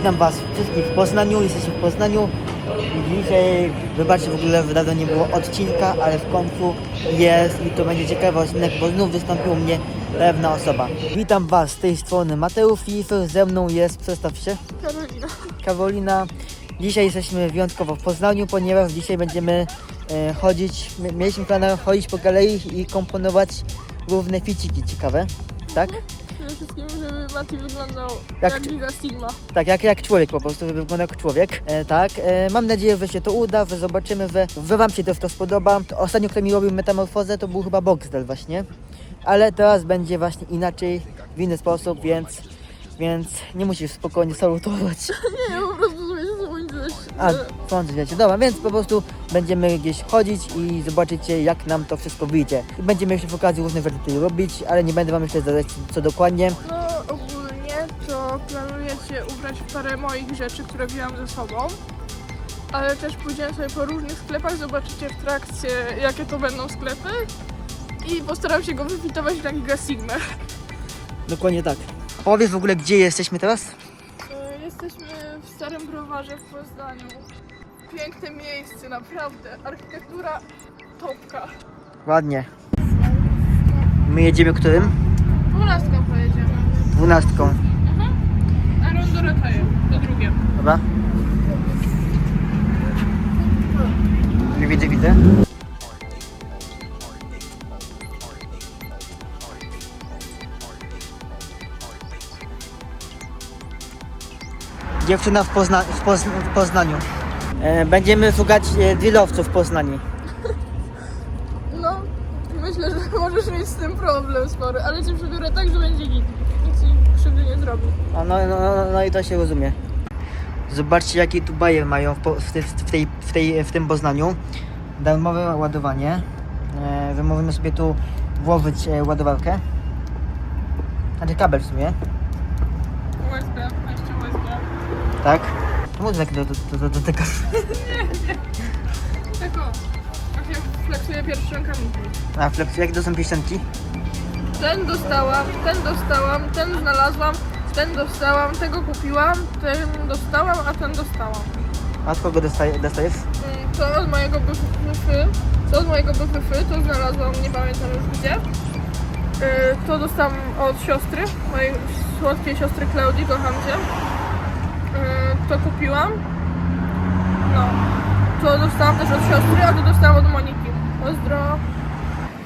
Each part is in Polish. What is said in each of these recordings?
Witam Was wszystkich w Poznaniu, jesteśmy w Poznaniu. Dzisiaj, wybaczcie, w ogóle dawno nie było odcinka, ale w końcu jest i to będzie ciekawy odcinek, bo znów wystąpił mnie pewna osoba. Witam Was z tej strony Mateusz Fifer, ze mną jest, przedstaw się, Karolina. Karolina. Dzisiaj jesteśmy wyjątkowo w Poznaniu, ponieważ dzisiaj będziemy e, chodzić, mi- mieliśmy plan chodzić po galerii i komponować różne ficiki ciekawe, tak? Przede wszystkim, żeby Mati wyglądał Jak- jak, Liga Sigma. Tak, jak, jak człowiek po prostu, żeby wyglądał jak człowiek. E, tak, e, mam nadzieję, że się to uda, że zobaczymy, że, że Wam się to, to spodoba. To Ostatnio, kto mi robił metamorfozę, to był chyba Boxdel właśnie. Ale teraz będzie właśnie inaczej, w inny sposób, więc, więc nie musisz spokojnie salutować. Nie, po prostu. A, wiecie. Dobra, więc po prostu będziemy gdzieś chodzić i zobaczycie, jak nam to wszystko wyjdzie. Będziemy jeszcze w okazji różne rzeczy tutaj robić, ale nie będę Wam jeszcze zdradzać, co dokładnie. No ogólnie to planuję się ubrać w parę moich rzeczy, które wziąłam ze sobą. Ale też pójdziemy sobie po różnych sklepach, zobaczycie w trakcie jakie to będą sklepy. I postaram się go wyfitować na Giga Sigmę. Dokładnie tak. Powiedz w ogóle, gdzie jesteśmy teraz? E, Jesteśmy Starym Browarze w Poznaniu. Piękne miejsce, naprawdę. Architektura topka. Ładnie. My jedziemy którym? Dwunastką pojedziemy. Dwunastką. A rondo Rataje, to drugie. Dobra? Nie widzę, widzę. Dziewczyna w, Pozna w, w Poznaniu. E, będziemy szukać e, dealowców w Poznaniu. No, myślę, że możesz mieć z tym problem spory, ale cię przebiorę tak, że będzie git. Nic ci krzywdy nie zrobi. A no, no, no, no i to się rozumie. Zobaczcie jakie tu baje mają w, po- w, w, tej, w, tej, w tym Poznaniu. Darmowe ładowanie. E, wy możemy sobie tu włożyć e, ładowarkę. Znaczy kabel w sumie, tak? Może tak do, do, do, do tego. Tak o, jak ja flexuję pierścionkami. A flex, jakie to są piosenki? Ten dostałam, ten dostałam, ten znalazłam, ten dostałam, tego kupiłam, ten dostałam, a ten dostałam. A od kogo dostaje, dostajesz? Mm, To od mojego byfy, to od mojego byfy, to znalazłam, nie pamiętam już gdzie. Y, To dostałam od siostry, mojej słodkiej siostry Klaudii, kocham cię. Y, To kupiłam. No. To dostałam też od siostry, a to dostałam od Moniki. Pozdro.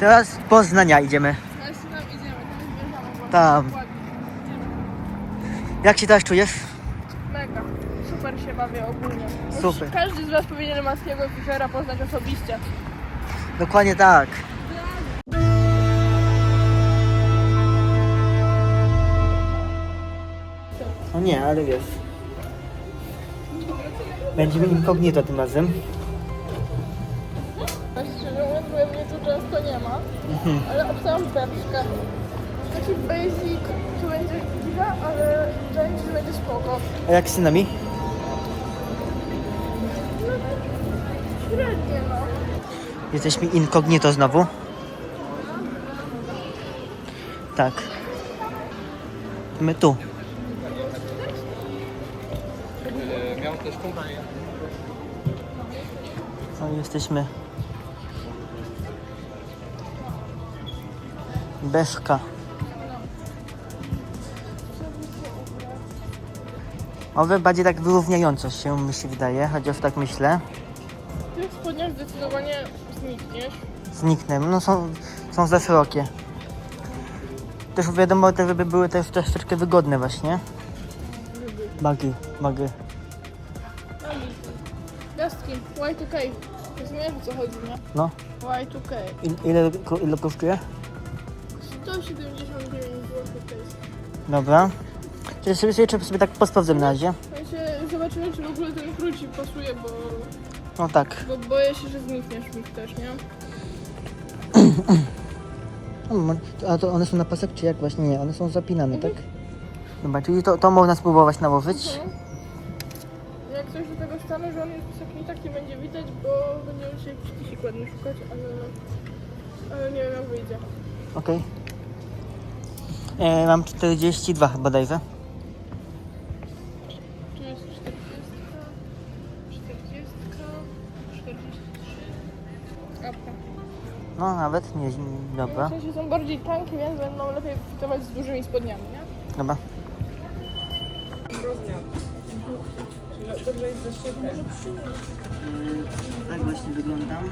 Teraz z Poznania idziemy. A jeszcze tam idziemy, tam Tam. Jak się teraz czujesz? Mega. Super się bawię ogólnie. Super. Każdy z Was powinien Maskiego Fischera poznać osobiście. Dokładnie tak. No nie, ale wiesz. Będziemy incognito tym razem. Szczerze mówiąc, bo mnie tu często nie ma. Ale obstałam beczkę. Taki basic, to będzie chwila, ale wydaje mi się, że będzie spoko. A jak z synami? Średnie no. Jesteśmy incognito znowu. Tak. My tu. No jesteśmy. Beszka. Owe bardziej tak wyrówniająco się mi się wydaje, chociaż tak myślę. W tych spodniach zdecydowanie znikniesz. Zniknę. No są, są za szerokie. Też wiadomo, te żeby były też troszeczkę wygodne właśnie. Bagi, bagi. Y2K. Rozumiesz o co chodzi, nie? No. Y2K. I- Ile, ko- ile kosztuje? 179 zł to jest. Dobra. Czyli sobie, sobie, sobie tak posprawdzę na razie. W sensie zobaczymy, czy w ogóle ten krój ci pasuje, bo, No tak. bo boję się, że znikniesz mi też, nie? No, A to one są na pasek, czy jak właśnie? Nie, one są zapinane, tak? Dobra, czyli to, to można spróbować nałożyć. Mhm coś do tego stanu, że on jest wysoki i nie będzie widać, bo będziemy się przycisik ładny szukać, ale, nie wiem jak wyjdzie. Okej. E, mam 42 bodajże. Tu jest 40, 40, 43. Apka. No nawet nie, nie- W dobra. są bardziej tanki, więc będą lepiej fitować z dużymi spodniami, nie? Dobra. Dobrze jest szybko. Tak właśnie wyglądam.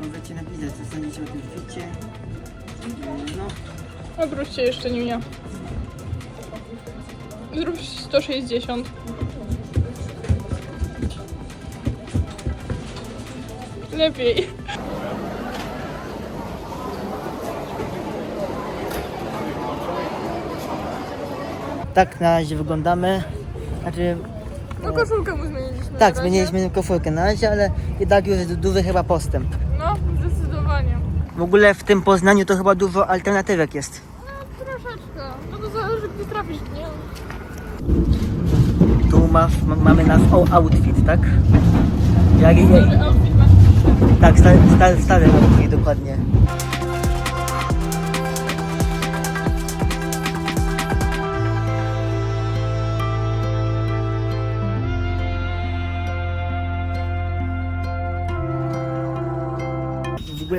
Możecie napisać, co sądzicie o tym ficie. No, Odwróć się jeszcze Niunia. Zrób 160. Lepiej. tak na razie wyglądamy. Znaczy, No koszulkę mu zmieniliśmy. na tak, razie. zmieniliśmy koszulkę na razie, ale jednak już jest duży chyba postęp. No, zdecydowanie. W ogóle w tym Poznaniu to chyba dużo alternatywek jest. No, troszeczkę. No to zależy, gdzie trafisz, nie? Tu ma, ma, mamy nasz o- outfit, tak? Jak, jak, Stary outfit masz. tak, stary, stary, stary outfit, dokładnie.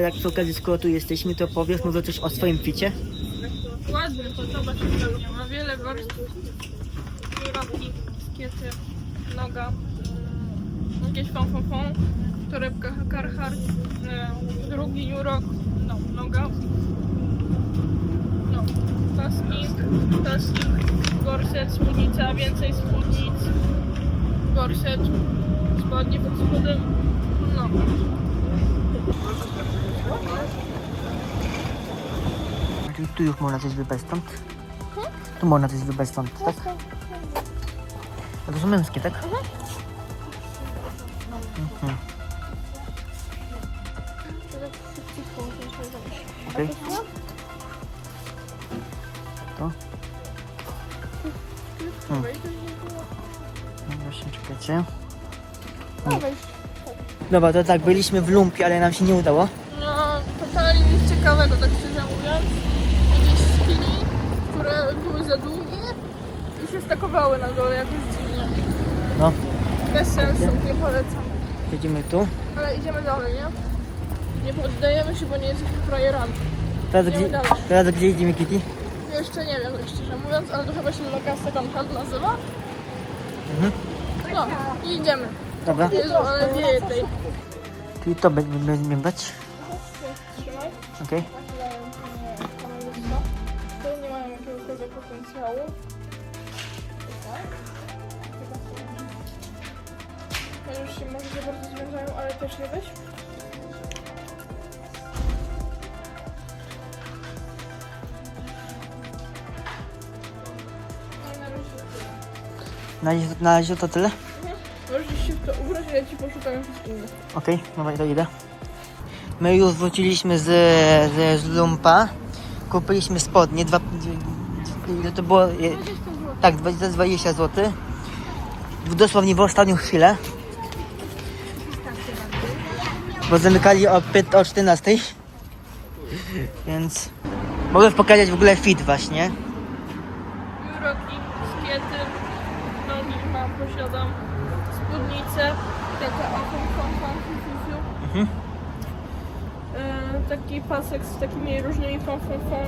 Jak przy okazji, skoro tu jesteśmy, to powiesz może coś o swoim ficie? Ładny, podoba się pełnia. Ma wiele warstw. Roki, skiety, noga. Jakieś fanfafon. Torebka Carhartt. e, Drugi Jurok. No, noga. No, paski, paski, gorset, spódnica, więcej spódnic. Gorset, spodnie pod spodem. No. Tu już można coś wybrać stąd? Tu można coś wybrać stąd, tak? A to są męskie, tak? Mhm. Okej. To? Hmm. No Właśnie, czekajcie. Dobra, to tak, byliśmy w lumpie, ale nam się nie udało. Totalnie nic ciekawego, tak szczerze mówiąc. Jakieś skini, które były za długie i się stakowały na dole jakoś dziwnie. No, Bez sensu, nie polecam. jedziemy tu. Ale idziemy dalej, nie? Nie poddajemy się, bo nie jesteśmy frajerami. Teraz Idziemy gdzie, dalej. teraz gdzie idziemy, Kitty? Jeszcze nie wiem, tak szczerze mówiąc, ale to chyba się Loka Second Hand nazywa. Mhm. No, i idziemy. Dobra. Jezu, ale wieje tej. Czyli to będziemy będziemy brać. Okej. Te nie mają jakiegokolwiek potencjału. No już się może za bardzo związają, ale też nie weź. No i na razie. Na to tyle? Możesz się w to ubrać, a ja ci poszukam jakichś innych. Okej, dobra, to idę. My już wróciliśmy z, z, z lumpa. Kupiliśmy spodnie, dwa... Ile to było? Je- 20 zł. Tak, 20 20 zł. Dosłownie w ostatnią chwilę. Bo zamykali o, pię- o 14. Więc mogę pokazać w ogóle fit właśnie. Uroki, skiety, nogi mam, posiadam, spódnicę, taka fiu. Mhm. Taki pasek z takimi różnymi fon, fon, fon.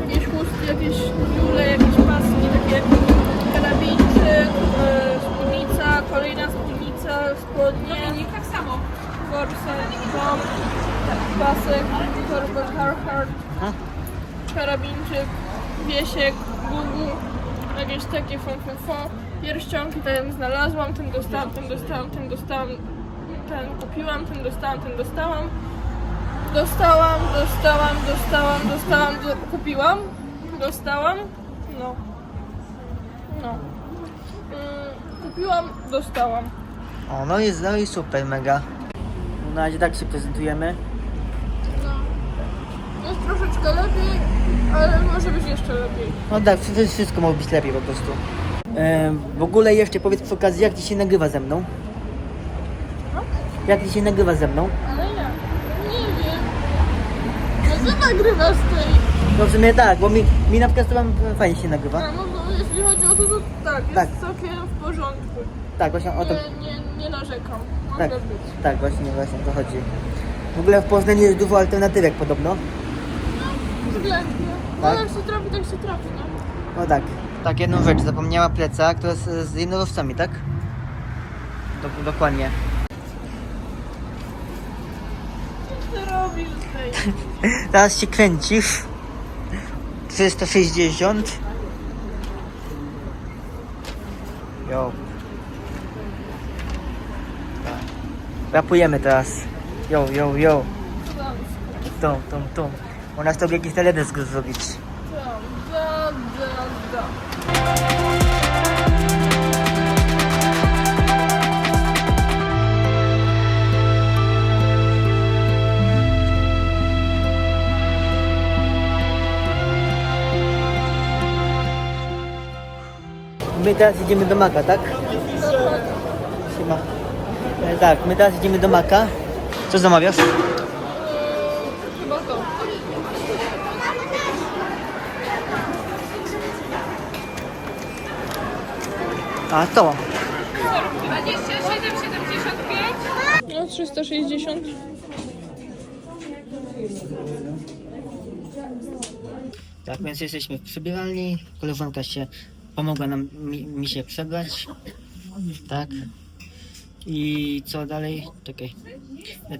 Jakieś chusty, jakieś dziule, jakieś paski, takie karabinczyk, e, spódnica, kolejna spódnica, spodnie. tak samo. Korset, dom, pasek, torba Carhartt karabinczyk, wiesiek, gugu, jakieś takie fon, fon, fon. Pierścionki ten znalazłam, ten dostałam, ten dostałam, ten dostałam, ten kupiłam, ten dostałam, ten dostałam. Dostałam, dostałam, dostałam, dostałam, do, kupiłam, dostałam, no. No. Mm, kupiłam, dostałam. O, no jest, no i super, mega. Na razie tak się prezentujemy. No. Jest troszeczkę lepiej, ale może być jeszcze lepiej. No tak, wszy- wszystko może być lepiej po prostu. E, w ogóle jeszcze powiedz przy okazji, jak ci się nagrywa ze mną? No. Jak ci się nagrywa ze mną? Ale ja nie wiem. No co nagrywasz tej? No w sumie tak, bo mi, mi na przykład to wam fajnie się nagrywa. No, no bo jeśli chodzi o to, to tak, jest Tak. całkiem w porządku. Tak, właśnie o to... Nie, nie, nie narzekam. Może Tak, być. tak, właśnie, właśnie o to chodzi. W ogóle w Poznaniu jest dużo alternatywek podobno. Względnie. No Tak? jak się trafi, tak się trafi, no. No tak. Tak, jedną rzecz, zapomniała plecak, to jest z jednorożcami, tak? Dok- dokładnie. Co ty robisz tutaj? Teraz się kręcisz. 360. Jo. Rapujemy teraz. Jo, jo, jo. Tą, tą, tą. Można sobie jakiś teledysk zrobić. Tam, da, da, da. My teraz idziemy do Maka, tak? Siema. E, tak, my teraz idziemy do Maka. Co zamawiasz? Chyba to. A to. 27,75? No 360. Tak, więc jesteśmy w przebieralni. Koleżanka się pomogła nam mi, mi się przebrać. Tak. I co dalej? Czekaj.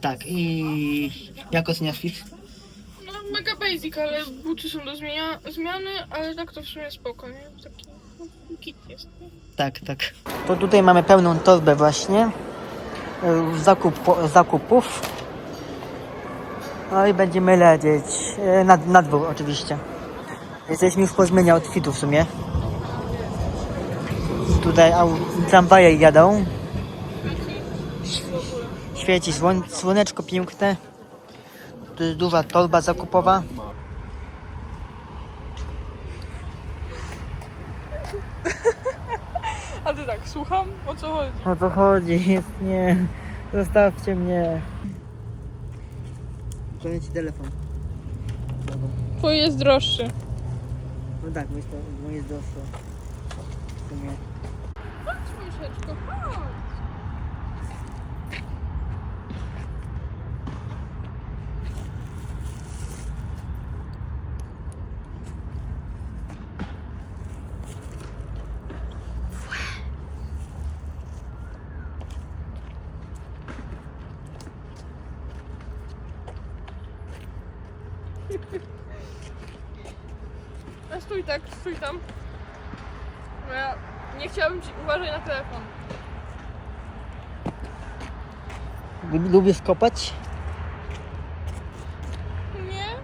Tak, i jak oceniasz fit? No mega basic, ale buty są do zmienia, zmiany, ale tak to w sumie spoko, nie? Taki no, kit jest. nie? Tak, tak. To tutaj mamy pełną torbę właśnie. e, Zakup, zakupów. No i będziemy lecieć. e, Na, na dwór oczywiście. Jesteśmy już po zmianie outfitu w sumie. Tutaj au, tramwaje jadą. Świeci słoneczko piękne. Tu jest duża torba zakupowa. A ty tak, słucham? O co chodzi? O co chodzi? Jest nie. Zostawcie mnie. Powiem ci telefon. Twój jest droższy. No tak, mój jest droższy. W sumie. Chodź, myszeczko, chodź. A stój tak, stój tam. Bo ja nie chciałabym ci uważaj na telefon. Lubi- Lubisz kopać? Nie?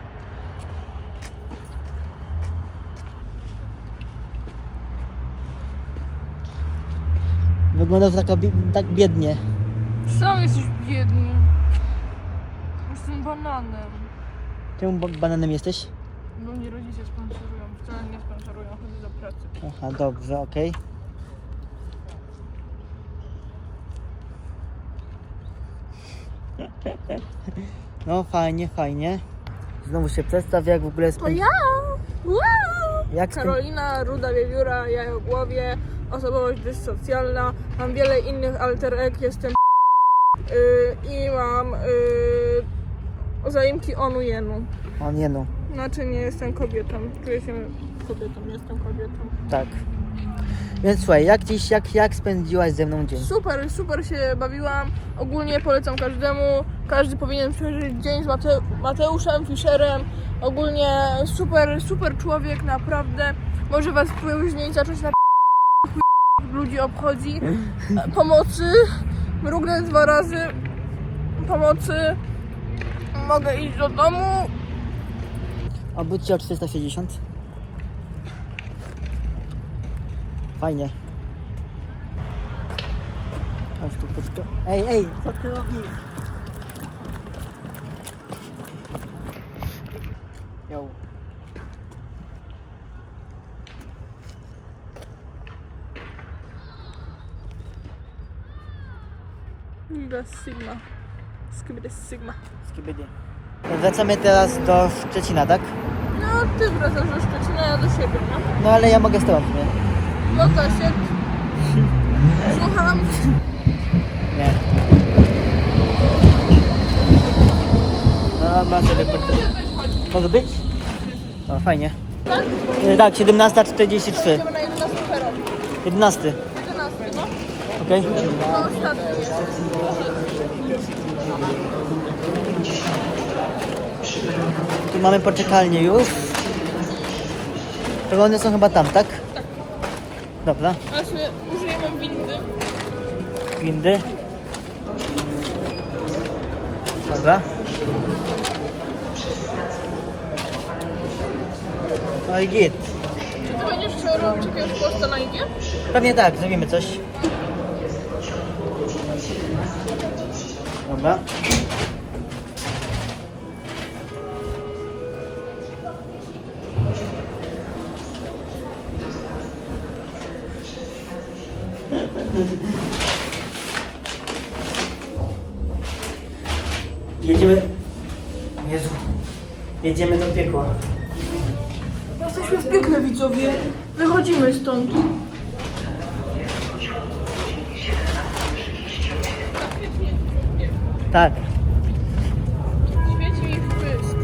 Wyglądasz taka, bi- tak biednie. Sam jesteś biedny. Jestem bananem. Czemu ba- bananem jesteś? No mnie rodzice sponsorują. Wcale nie sponsorują, chodzę do pracy. Aha, dobrze, okej. No fajnie, fajnie. Znowu się przedstaw, jak w ogóle To spę- ja! Wow! Jak Karolina, ruda wiewióra, jajogłowie, osobowość dyssocjalna, mam wiele innych alter egg, jestem yy, i mam yy, zaimki onu jenu. O nie no, Znaczy nie jestem kobietą, czuję się kobietą, jestem kobietą. tak. Więc słuchaj, jak dziś, jak, jak spędziłaś ze mną dzień? Super, super się bawiłam. Ogólnie polecam każdemu. Każdy powinien przeżyć dzień z Mate Mateuszem Fischerem. Ogólnie super, super człowiek, naprawdę. Może was później zacząć na ludzi obchodzi. Pomocy. Mrugnę dwa razy. Pomocy. Mogę iść do domu. Obróć się o 460. Fajnie. Chodź tu, tu. Ej, ej, co ty robisz? Yo. Bez Sigma. Skibidi Sigma. Skibidi. Wracamy teraz do Szczecina, tak? No, ty wracasz do Szczecina, ja do siebie, no. No ale ja mogę z tobą, nie? Loka się. Słuchaj, Słucham. Nie. Sobie po- Może być? O, fajnie. Tak? E, Tak, 17.43. Idziemy na 11 peron. 11. 11, no. Okej. To ostatni jest. Tu mamy poczekalnię już. To one są chyba tam, tak? Dobra. Właśnie użyjemy windy. Windy. Dobra. No i git. Czy ty będziesz chciał robić jakiegoś posta na IG? Pewnie tak, zrobimy coś. Dobra. Jedziemy do piekła. Jesteśmy w piekle, widzowie. Wychodzimy stąd. Tak. Świeci mi w pysk.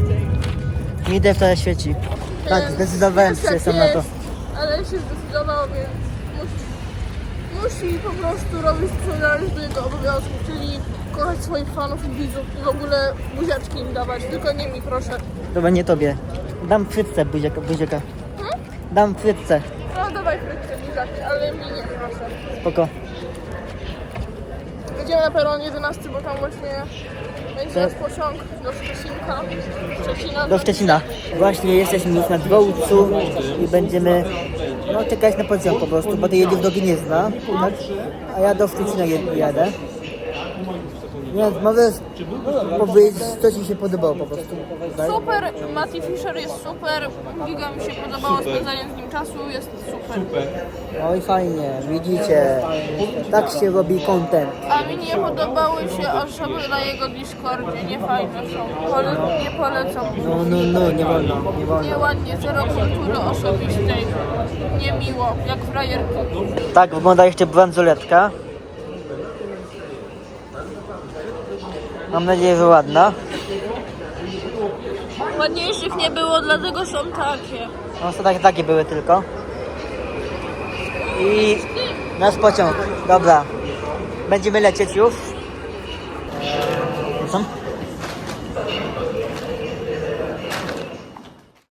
Mi to świeci. Tak, zdecydowałem się Jest sam jak na to. Ale się zdecydował, więc musi, musi po prostu robić co należy do jego obowiązków, czyli kochać swoich fanów i widzów i w ogóle buziaczki im dawać, tylko nie mi proszę. To będzie tobie. Dam frytce buziaka. buziaka. Hmm? Dam frytce. No dawaj frytkę buziaki, ale mi nie proszę. Spoko. Jedziemy na peron 11, bo tam właśnie będzie nasz pociąg do Szczecinka. Szczecina. Do Szczecina. Właśnie jesteśmy już na dworcu i będziemy no, czekać na pociąg po prostu, bo tej drogi nie zna. Tak? A ja do Szczecina jadę. Nie, mogę powiedzieć, co ci się podobało po prostu. Super, Matty Fisher jest super, giga mi się podobało spędzanie z nim czasu, jest super. Oj fajnie, widzicie. Tak się robi content. A mi nie podobały się osoby na jego Discordzie, nie fajne są, Pole, nie polecam. No, no, no, nie wolno, nie wolno. Nieładnie, zero kultury osobistej, niemiło, jak frajerki. Tak wygląda jeszcze bransoletka. Mam nadzieję, że ładna. Ładniejszych nie było, dlatego są takie. No tak, takie były tylko. I nasz pociąg. Dobra. Będziemy lecieć już.